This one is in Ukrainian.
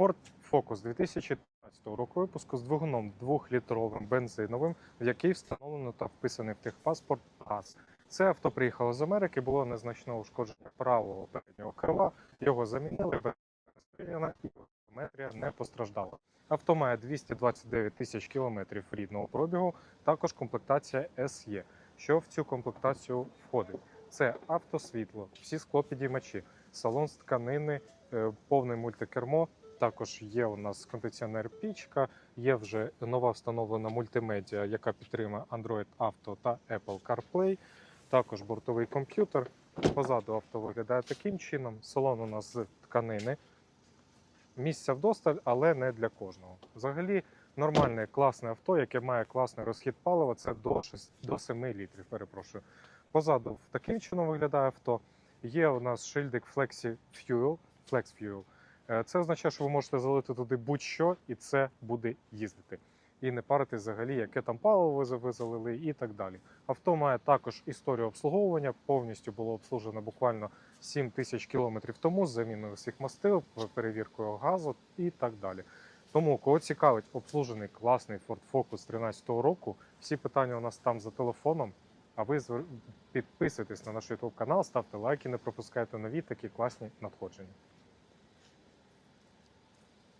Ford Focus 2013 року випуску з двигуном 2-літровим бензиновим, в який встановлено та вписаний в техпаспорт ГАЗ. Це авто приїхало з Америки, було незначне ушкодження правого переднього крила. Його замінили без розстріляна і геометрія не постраждала. Авто має 229 тисяч кілометрів рідного пробігу, також комплектація SE. Що в цю комплектацію входить? Це автосвітло, всі склопідіймачі, салон з тканини, е, повне мультикермо. Також є у нас кондиціонер пічка, є вже нова встановлена мультимедіа, яка підтримує Android Auto та Apple CarPlay. Також бортовий комп'ютер. Позаду авто виглядає таким чином. Салон у нас з тканини. Місця вдосталь, але не для кожного. Взагалі, нормальне класне авто, яке має класний розхід палива, це до 6, до 7 літрів. Перепрошую. Позаду таким чином виглядає авто. Є у нас шильдик Flexi Fuel, Flex Fuel. Е, Це означає, що ви можете залити туди будь-що, і це буде їздити. І не парити взагалі, яке там паливо ви залили і так далі. Авто має також історію обслуговування, повністю було обслужено буквально 7 тисяч кілометрів тому з заміною всіх мастил, перевіркою газу і так далі. Тому, кого цікавить обслужений класний Ford Focus 13 року, всі питання у нас там за телефоном. А ви підписуйтесь на наш YouTube канал, ставте лайки, не пропускайте нові такі класні надходження.